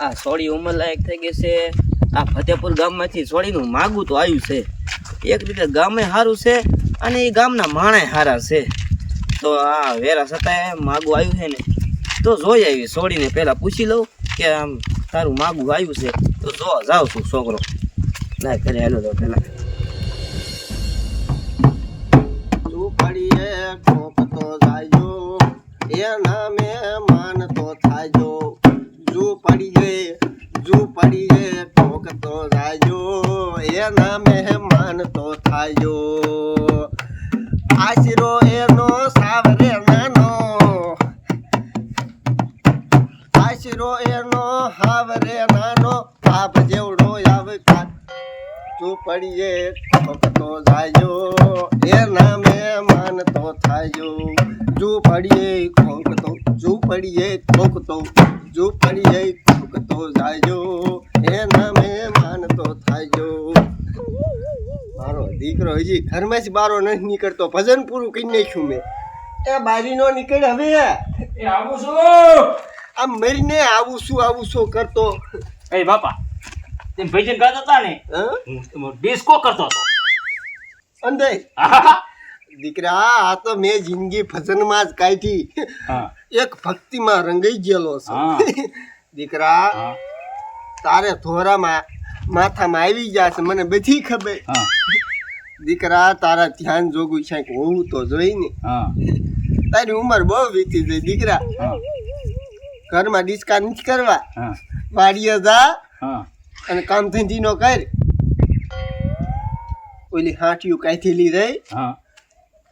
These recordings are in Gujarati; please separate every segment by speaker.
Speaker 1: આ સોડી ઉંમર લાયક થઈ ગઈ છે. આ ફતેપુર ગામમાંથી સોળીનું માગું તો આવ્યું છે. એક રીતે ગામે સારું છે અને એ ગામના માણે સારા છે. તો આ વેરા છતાંય માગું આવ્યું છે ને, તો જોઈ આવી. સોળીને પહેલા પૂછી લઉં કે આમ તારું માગું આવ્યું છે, તો જો જાઉં છું છોકરો. ના ઘરે હેલો તો પહેલાં.
Speaker 2: તું જાયજો. એ નામે માનતો થાયજો. જુ પડીએ પડીએ ઠોકતો રાજો એના મહેમાન તો થાયો. આશરો એનો સાવરે નાનો. આશરો એનો હાવરે નાનો. બાપ જેવડો આવે પડીએ ઝૂંપડીએ ઠોકતો જાયો. એના મહેમાન તો થાયો. ઝૂંપડીએ ઠોકતો ઝૂંપડીએ ઠોકતો ઝૂંપડીએ ઠોકતો જાયજો. એ નામે માનતો થાયજો. મારો દીકરો હજી ઘરમાં જ બારો નથી નીકળતો. ભજન પૂરું કરી નાખ્યું મેં. એ બારીનો નીકળ હવે.
Speaker 3: એ આવું છું.
Speaker 2: આમ મરીને આવું શું આવું શું કરતો.
Speaker 3: એ બાપા તેમ ભજન ગાતો હતા ને
Speaker 2: હા?
Speaker 3: ડિસ્કો કરતો હતો? અંદર
Speaker 2: દીકરા આ તો મેં જિંદગી ભજનમાં જ કાઢી.
Speaker 3: હા.
Speaker 2: એક ભક્તિમાં રંગાઈ ગયેલો છે. દીકરા તારે ધોરામાં માથામાં આવી જશે મને બધી ખબર. દીકરા તારા ધ્યાન જોગું છે હોવું તો જોઈ ને. તારી ઉંમર બહુ વીતી ગઈ દીકરા. ઘરમાં ડિસ્કા નથી કરવા. વાડીએ જા અને કામ ધંધીનો કર. ઓલી હાંઠિયું કાઢેલી રહી
Speaker 3: હા.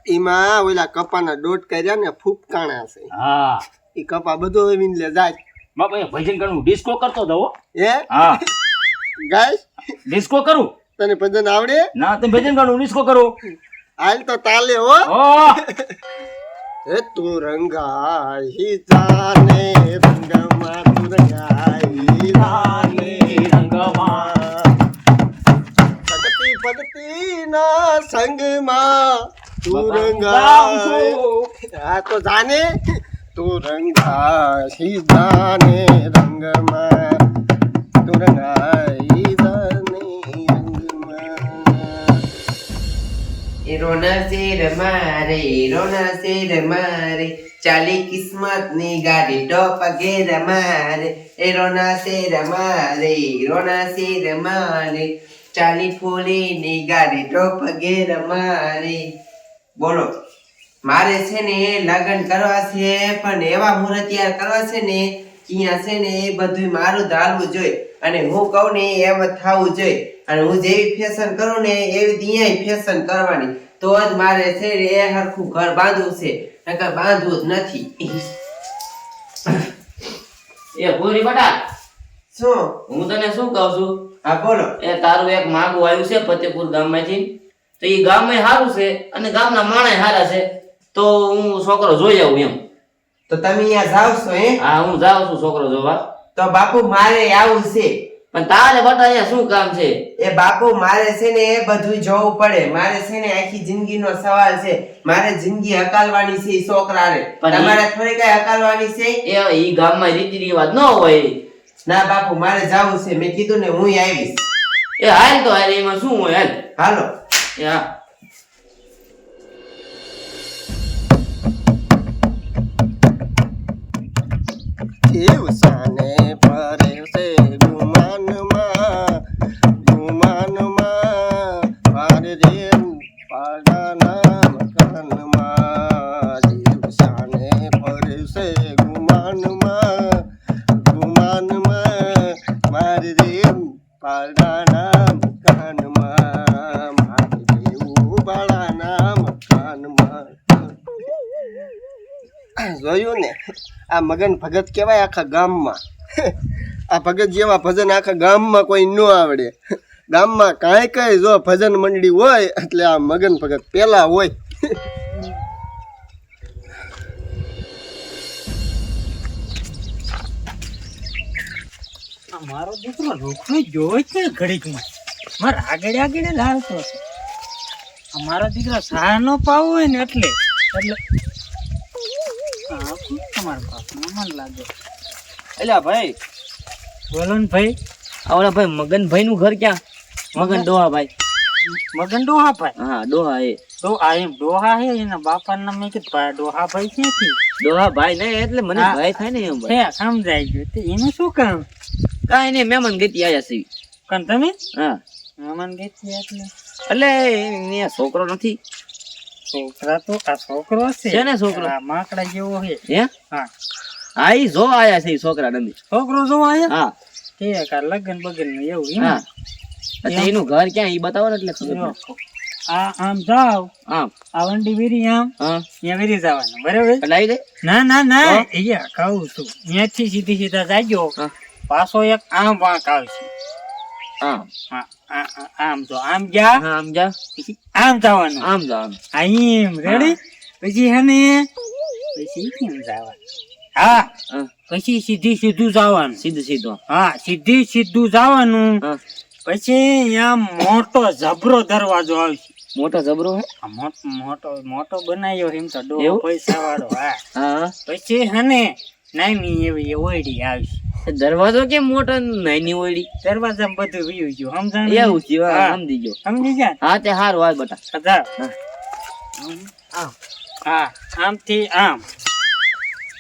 Speaker 2: એમાં ઓલા કપાના દોટ કર્યા ને ફૂપકાણા છે.
Speaker 3: હા.
Speaker 2: એ કપા બધો વીન લે જાય.
Speaker 3: માં ભાઈ ભજન કરું ડિસ્કો કરતો હતો એ
Speaker 2: હા? ગાય
Speaker 3: ડિસ્કો કરું?
Speaker 2: તને ભજન આવડે?
Speaker 3: ના તને ભજન કરું ડિસ્કો કરું.
Speaker 2: હાલ તો તાલે હો. એ તું રંગાઈ જાને રંગમાં તું રંગાઈ જાને.
Speaker 3: રંગમાં.
Speaker 2: પગતી પગતી ના સંગમાં તું
Speaker 3: જાઉં
Speaker 2: રંગાઈ
Speaker 3: છું.
Speaker 2: આ તો જાને? તુરંગા રંગાઈ જાને રંગમાં? તુરંગા
Speaker 4: હીરોના શેર મારે હીરોના શેર મારે ચાલી કિસ્મતની ગાડી ટોપ ઘેર મારે. હીરોના શેર મારે હીરોના શેર મારે ચાલી ફોલી ની ગાડી ટોપ ઘેર મારે. બોલો. મારે છે ને લગ્ન કરવા છે પણ એવા મુહૂર્ત તૈયાર કરવા છે ને અહીંયા છે ને એ બધું મારું ધાલવું જોઈએ અને હું કહું ને એમ થવું જોઈએ અને હું જેવી ફેશન કરું ને એવી ત્યાં ફેશન કરવાની. તો જ મારે છે ને એ હરખું ઘર બાંધવું છે. નકર બાંધવું જ નથી.
Speaker 1: એ પૂરી બટા
Speaker 4: શું?
Speaker 1: હું તને શું કહું છું?
Speaker 4: હા બોલો.
Speaker 1: એ તારું એક માગું આવ્યું છે ફતેપુર ગામમાંથી. તો એ ગામે સારું છે અને ગામના માણે સારા છે તો હું છોકરો જોઈ આવું એમ.
Speaker 4: તો તમે અહીંયા જાવ છો હે?
Speaker 1: હા હું જાઉં છું છોકરો જોવા.
Speaker 4: તો બાપુ મારે આવું છે.
Speaker 1: પણ તારે બટા અહીંયા શું કામ છે?
Speaker 4: એ બાપુ મારે છે ને એ બધું જોવું પડે. મારે છે ને આખી જિંદગીનો સવાલ છે. મારે જિંદગી હકાલવાની છે એ છોકરાને. તમારે થોડી કઈ હકાલવાની છે?
Speaker 1: એ ઈ ગામમાં રીતિ રિવાજ ન હોય.
Speaker 4: ના બાપુ મારે જાવું છે. મેં કીધું ને હું આવીશ.
Speaker 1: એ હાલ તો હાલ એમાં શું હોય હાલ?
Speaker 4: હાલો.
Speaker 2: Ja. दिउसाने पर्यो से गुमानमा गुमानमा पारिदेऊ पाडाना मकानमा दिउसाने पर्यो से गुमानमा મગન ભગત કહેવાય આખા ગામમાં. આ ભગત જેવા ભજન આખા ગામમાં કોઈ ન આવડે. ગામમાં કાંઈ કાંઈ જો ભજન મંડળી હોય, એટલે આ મગન ભગત પેલા હોય.
Speaker 5: મારો દીકરો રોકડો જોઈ છે ઘડીકમાં. મારે આગળ આગળ લાવતો છે. મારો દીકરો સહાય નો પાવો હોય ને એટલે એટલે શું મન લાગે.
Speaker 1: એટલે ભાઈ.
Speaker 5: બોલો ને ભાઈ.
Speaker 1: આ ભાઈ મગનભાઈ નું ઘર ક્યાં? મગન ડોહા ભાઈ
Speaker 5: મગન ડોહા ભાઈ
Speaker 1: હા ડોહા એ
Speaker 5: તો આ એમ ડોહા હે એના બાપા નામ મેં કીધું ભાઈ ડોહા ભાઈ ક્યાંથી?
Speaker 1: ડોહા ભાઈ ને એટલે મને. ભાઈ થાય ને એમ ભાઈ.
Speaker 5: સમજાઈ ગયું. તો એનું શું કામ?
Speaker 1: કાંઈ નહીં મહેમાન ગતિ આવ્યા છે
Speaker 5: કારણ તમે?
Speaker 1: હા.
Speaker 5: મહેમાન ગઈ એટલે?
Speaker 1: એટલે છોકરો નથી.
Speaker 5: છોકરા તો આ છોકરો છે.
Speaker 1: છે ને છોકરો?
Speaker 5: માકડા જેવો છે.
Speaker 1: હે?
Speaker 5: હા.
Speaker 1: હા ઈ જો આયા છે છોકરા નંદી
Speaker 5: છોકરો જો આયા?
Speaker 1: હા.
Speaker 5: આ લગન બગનનું? એવું
Speaker 1: હા એનું ઘર ક્યાં? ઈ બતાવો ને એટલે ખબર
Speaker 5: આ આમ જાવ.
Speaker 1: આમ.
Speaker 5: આ વંડી વીરી આમ.
Speaker 1: હા.
Speaker 5: ત્યાં વીરી જવાનું બરાબર? ના ના ના? અહીંયા કહું છું. ત્યાંથી સીધી સીધા જાજો. પાછો એક આમ વાંક આવશે.
Speaker 1: આમ.
Speaker 5: હા, આમ તો આમ જા.
Speaker 1: હા આમ જા.
Speaker 5: પછી આમ જવાનું.
Speaker 1: આમ જા આમ.
Speaker 5: આમ રેડી પછી હને પછી કેમ જવાનું? હા પછી સીધી સીધું જવાનું.
Speaker 1: સીધું સીધું.
Speaker 5: હા સીધી સીધું જવાનું. પછી આમ મોટો જબરો દરવાજો આવશે.
Speaker 1: મોટો જબરો?
Speaker 5: મોટ- મોટો બનાવ્યો એમ તો ડો પૈસા વાળો હા. પછી હને નાની એવી ઓયડી આવશે.
Speaker 1: દરવાજો કેમ મોટો ને નાની ઓળી
Speaker 5: દરવાજા બધું વીયું ગયું. સમજણ
Speaker 1: એવું છે. સમજી ગયો.
Speaker 5: સમજી ગયા?
Speaker 1: હા તે હારું હાલ બટા.
Speaker 5: હા.
Speaker 1: આમ.
Speaker 5: થી આમથી આમ.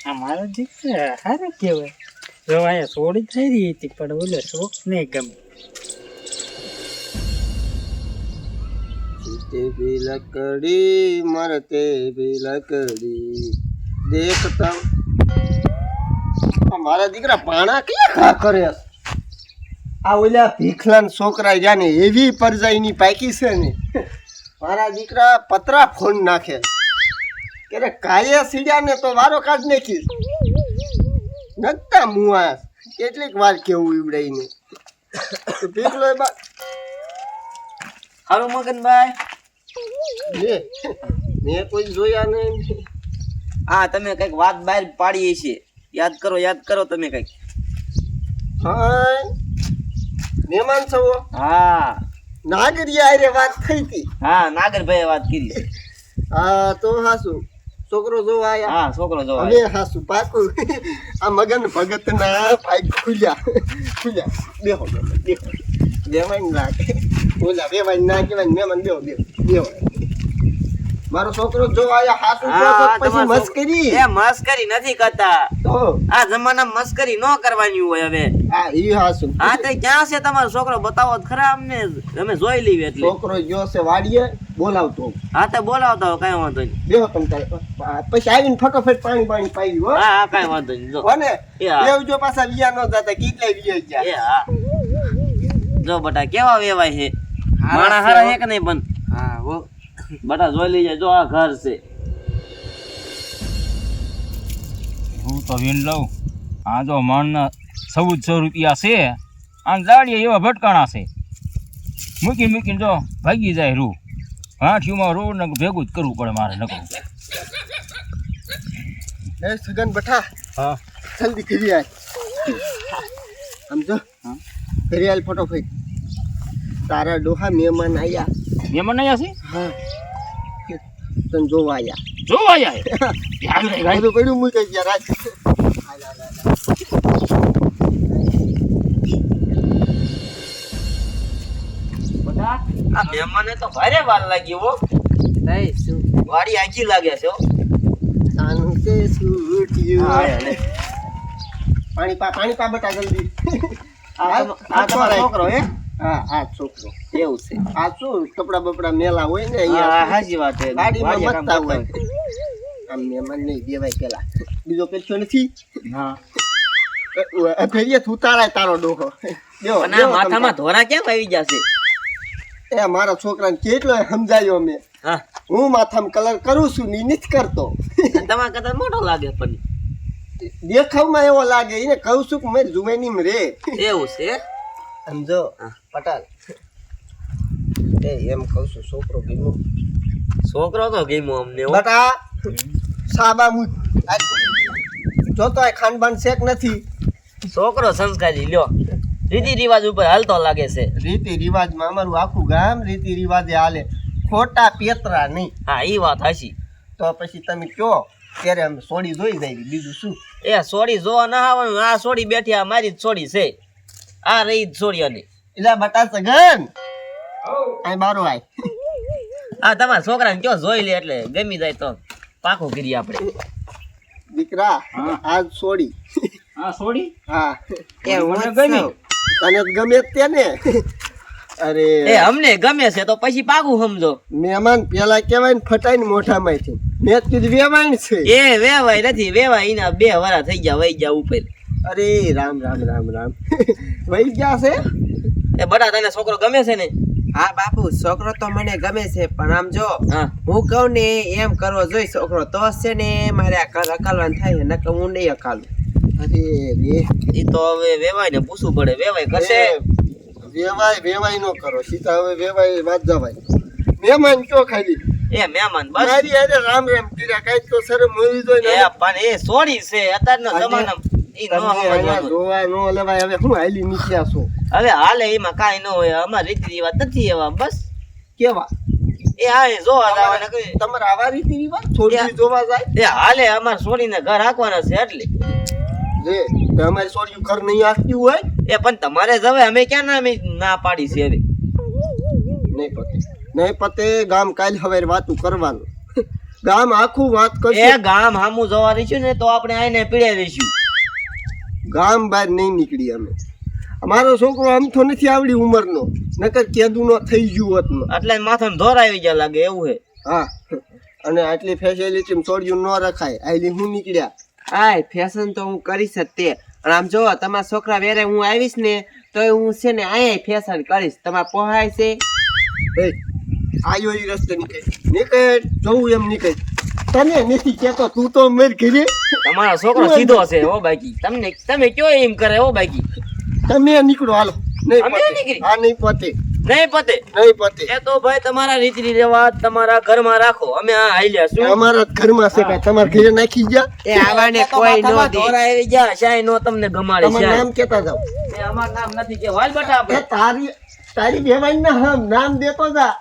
Speaker 5: આ મારો દીકરા સારું કહેવાય. જો અહીંયા સોડી થઈ રહી હતી પણ ઓલો શોખ નહીં ગમે
Speaker 2: તે ભી લકડી મરતે બી લકડી. દેખતા મારા દીકરા પાણા ક્યાં ખા કરે આ ઓલા ભીખલાન છોકરા જાને એવી પરજાઈની પાકી છે ને. મારા દીકરા પતરા ફોન નાખે. કે કાયા સીડ્યા ને તો વારો કાઢ નાખીશ નગતા મુઆ કેટલીક વાર કેવું ઈવડાઈને. ભીખલો બા
Speaker 1: હાલો મગનભાઈ.
Speaker 2: મેં કોઈ જોયા નહીં.
Speaker 1: હા તમે કંઈક વાત બહાર પાડીએ છે યાદ કરો યાદ કરો તમે કઈ
Speaker 2: હાય. મહેમાન છો?
Speaker 1: હા.
Speaker 2: નાગરિયા હારે વાત થઈ હતી.
Speaker 1: હા નાગરભાઈ વાત કરી.
Speaker 2: હા તો હાસુ. છોકરો જોવા આયા?
Speaker 1: હા છોકરો જો
Speaker 2: હવે હાસુ પાકું. આ મગન ભગત ના ભાઈ ખુલ્યા. ખુલ્યા. બેહો બેહો બેવાય લાગે. ઓલા બેવાય ના કહેવાય મહેમાન બેહો બેહો બેહો. મારો છોકરો જો આયા કહો તો પછી મસ્કરી.
Speaker 1: એ મસ્કરી નથી કરતા.
Speaker 2: તો?
Speaker 1: આ જમાના મસ્કરી ન કરવાની હોય હવે.
Speaker 2: હા ઈ હાસુ.
Speaker 1: હા તે ક્યાં છે તમારો છોકરો? બતાવો ખરા અમને. અમે જોઈ લઈએ એટલે.
Speaker 2: છોકરો ગયો છે વાડીએ બોલાવતો.
Speaker 1: હા તે બોલાવતા હો કઈ વાંધો નહીં.
Speaker 2: બેહો તમ તારે. પછી આવીને ફટોફટ પાણી પાણી પાઈ હો.
Speaker 1: હા હા કઈ વાંધો નહીં જો. અને
Speaker 2: એવું જો પાછા વિયા ન જતા કેટલે વિયા
Speaker 1: એ હા. જો બટા કેવા વેવાય છે? માણા હારા એક નહીં બંધ
Speaker 2: હા હો
Speaker 1: બટા જોઈ લઈએ જો આ ઘર છે.
Speaker 3: હું તો વીણ લઉં. આ જો મણના ચૌદસો રૂપિયા છે. આમ દાડીએ એવા ભટકાણા છે. મૂકી મૂકીને જો ભાગી જાય રૂ. હાઠીમાં રોડ ને ભેગું જ કરવું પડે મારે નકરું.
Speaker 2: એ સગન બઠા.
Speaker 3: હા.
Speaker 2: જલ્દી કરી આય. સમજો કરી આલ ફટોફટ. તારા ડોહા મહેમાન આયા.
Speaker 3: મહેમાન અહીંયા છે?
Speaker 2: હા. તને જોવા આયા.
Speaker 3: જોવા જાય
Speaker 2: બધું પડ્યું મૂકી ગયા.
Speaker 1: બટા આ મહેમાને તો ભારે વાર લાગી હો. વાડી આખી લાગે છે હો.
Speaker 2: શાંતિ છૂટ્યું.
Speaker 1: હા, હા,
Speaker 2: પાણી પા પાણી પા બટા જલ્દી.
Speaker 1: આ આ તમારો છોકરો હે?
Speaker 2: હા આ છોકરો.
Speaker 1: એવું છે.
Speaker 2: આ શું કપડા બપડા મેલા હોય ને અહીંયા?
Speaker 1: હાજી વાત છે.
Speaker 2: ગાડીમાં મતતા હોય. આમ મહેમાન નહીં દેવાય પેલા. બીજો પેલો નથી?
Speaker 1: હા.
Speaker 2: ફેરીએ તું તારો ડોહો. દેવો,
Speaker 1: અને આ
Speaker 2: દેવો
Speaker 1: માથામાં ધોરા ક્યાં આવી જશે
Speaker 2: એ મારા છોકરાને કેટલો સમજાયો મેં.
Speaker 1: હા.
Speaker 2: માથામાં કલર કરું છું ની નથી કરતો.
Speaker 1: તમારા કદાચ મોટો લાગે પણ.
Speaker 2: દેખાવમાં એવો લાગે એને કહું છું કે મેં જુવેનીમ રે.
Speaker 1: એવું છે?
Speaker 2: સમજો પટાલ. એ એમ કહું છું છોકરો ગીમો.
Speaker 1: છોકરો તો ગીમો અમને.
Speaker 2: બટા સાબા મુ જોતો આ ખાનબાન શેક નથી.
Speaker 1: છોકરો સંસ્કારી લ્યો. રીતિ રિવાજ ઉપર હાલતો લાગે છે.
Speaker 2: રીતિ રિવાજમાં અમારું આખું ગામ રીતિ રિવાજે હાલે. ખોટા પેતરા નહીં.
Speaker 1: હા એ વાત હાશી
Speaker 2: તો પછી તમે કયો ત્યારે અમે સોડી જોઈ જાય બીજું શું?
Speaker 1: એ સોડી જોવા ના આવવાનું આ સોડી બેઠી આ મારી જ સોડી છે. આ રહી સોડિયાની
Speaker 2: એટલે બટા સગન અહીં બારો આય.
Speaker 1: આ તમારા છોકરાને કયો જોઈ લે એટલે ગમી જાય તો પાકો કરી આપણે.
Speaker 2: દીકરા
Speaker 3: હા.
Speaker 2: આજ છોડી.
Speaker 3: હા છોડી?
Speaker 2: હા.
Speaker 4: એ
Speaker 3: મને ગમી.
Speaker 2: તને ગમે તે ને. અરે.
Speaker 1: એ અમને ગમે છે તો પછી પાકું સમજો.
Speaker 2: મહેમાન પેલા કહેવાય ને ફટાઈ ને મોઢામાંથી. મેં કીધું વેવાય ને છે.
Speaker 1: એ વેવાય નથી વેવાય એના બે વરા થઈ ગયા વહી ગયા ઉપર.
Speaker 2: અરે રામ રામ રામ રામ. વહી ગયા છે?
Speaker 1: એ બટા તને છોકરો ગમે છે ને?
Speaker 4: હા બાપુ છોકરો તો મને ગમે છે પણ આમ જો
Speaker 1: હા.
Speaker 4: હું કહું ને એમ કરવો જોઈએ છોકરો તો છે ને મારે અકાલવાનું થાય નકર હું નહીં અકાલું.
Speaker 2: અરે રે.
Speaker 1: એ તો હવે વેવાય ને પૂછવું પડે વેવાય કરશે?
Speaker 2: વેવાય વેવાય નો કરો સીધા હવે વેવાય વાત જવાય. મહેમાન કયો ખાલી?
Speaker 1: એ મહેમાન બસ.
Speaker 2: મારી અરે રામ રામ કીધા કઈ તો શરમ હોવી જોઈએ
Speaker 1: એ પણ એ સોરી છે અત્યારના જમાનામાં
Speaker 2: જોવા હવે હાલી
Speaker 1: એમાં કાઈ ન હોય અમારા રીતિ રિવાજ નથી એવા બસ.
Speaker 2: કેવા?
Speaker 1: એ હા એ જોવા જવાના
Speaker 2: તમારે આવા રીતિ રિવાજ? છોડી જોવા જાય?
Speaker 1: એ હાલે અમારે છોડીને ઘર હાંકવાના છે એટલે.
Speaker 2: જે તે અમારી છોડી ઘર નહીં આપતી હોય?
Speaker 1: એ પણ તમારે જ હવે અમે ક્યાં ના અમે ના પાડી છે હવે.
Speaker 2: નહીં પતે. નહીં પતે ગામ કાલ હવે વાતું કરવાનું. ગામ આખું વાત
Speaker 1: એ ગામ હામું જવા રહીશું ને તો આપણે આઈને પીડે રહીશું.
Speaker 2: ગામ બહાર નહીં નીકળી અમે. અમારો છોકરો આમ તો નથી આવડી ઉંમરનો નકર કેદુનો થઈ ગયું હોત ને.
Speaker 1: એટલે માથામાં ધોર આવી ગયા લાગે એવું હે?
Speaker 2: હા. અને આટલી ફેસિલિટી છોડ્યું ન રખાય. આઈલી હું નીકળ્યા?
Speaker 4: આય ફેશન તો હું કરીશ જ તે. અને આમ જો તમારા છોકરા વેરે હું આવીશ ને તો હું છે ને અહીંયા ફેશન કરીશ. તમારે પોહાય છે?
Speaker 2: આયો એ રસ્તે નીકળે નીકળ જોવું એમ નીકળ. તને નથી કેતો તું તો મેર ઘરે
Speaker 1: તમારો છોકરો સીધો હશે ઓ બાકી. તમને તમે કયો એમ કરે ઓ બાકી?
Speaker 2: તમે નીકળો હાલો. નહીં પતે. હા નહીં પતે.
Speaker 1: નહીં પતે?
Speaker 2: નહીં પતે.
Speaker 1: એ તો ભાઈ તમારા રીતિ રિવાજ તમારા ઘરમાં રાખો. અમે આ હાલ્યા શું
Speaker 2: અમારા ઘરમાં છે કાંઈ તમારા ઘરે નાખી ગયા.
Speaker 4: એ આવાને કોઈ નો દે.
Speaker 1: ધોર આવી ગયા. શાય નો તમને ગમાડે
Speaker 2: તમારું નામ કેતા જાવ
Speaker 1: એ અમારું નામ નથી કે વાલ બટા આપણે.
Speaker 2: તારી તારી બેવાઈ ના નામ દેતો જા.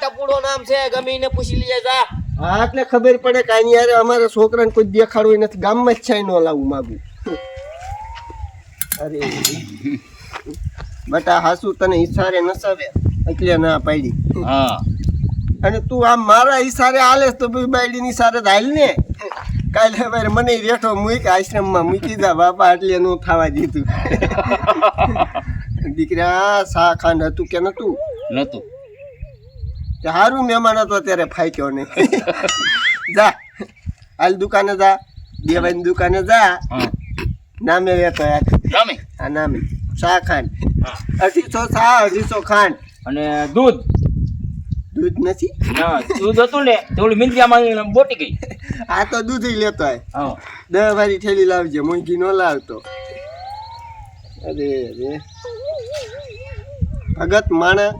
Speaker 1: ટપુડો નામ છે ગમીને પૂછી લઈએ જા.
Speaker 2: હા એટલે ખબર પડે કે અહીં યાર અમારા છોકરાને કોઈ દેખાડવું નથી. ગામમાં જ છાઈ ન લાવવું માગું. અરે. બટા હાસુ તને ઈશારે નસાવે એટલે ના પાડી.
Speaker 3: હા.
Speaker 2: અને તું આમ મારા ઈશારે હાલે તો ભાઈ બાયડીની ઈશારે હાલ ને. કાલે ભાઈ મને રેઠો મૂક આશ્રમમાં મૂકી દા બાપા એટલે નું થવા દીધું. દીકરા સા ખાંડ હતું કે નતું?
Speaker 3: નતું.
Speaker 2: હારું મહેમાન હતો ત્યારે ફાક્યો નહીં. જા હાલ દુકાને જા દેવાની દુકાને જા. નામે વેતો નામે?
Speaker 3: હા
Speaker 2: આ નામે શાહ ખાંડ અઢીસો શા અઢીસો ખાંડ
Speaker 3: અને દૂધ?
Speaker 2: દૂધ નથી?
Speaker 3: ના દૂધ હતું ને થોડી મિંત્રિયામાં બોટી ગઈ.
Speaker 2: આ તો દૂધ લેતો હોય
Speaker 3: હા.
Speaker 2: દસ વાળી ઠેલી લાવજે મૂંગી નો લાવતો. અરે અરે ભગત માણસ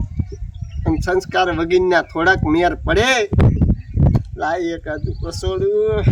Speaker 2: સંસ્કાર વગીરના થોડાક મેર પડે. લાય એકાદું કસોડું.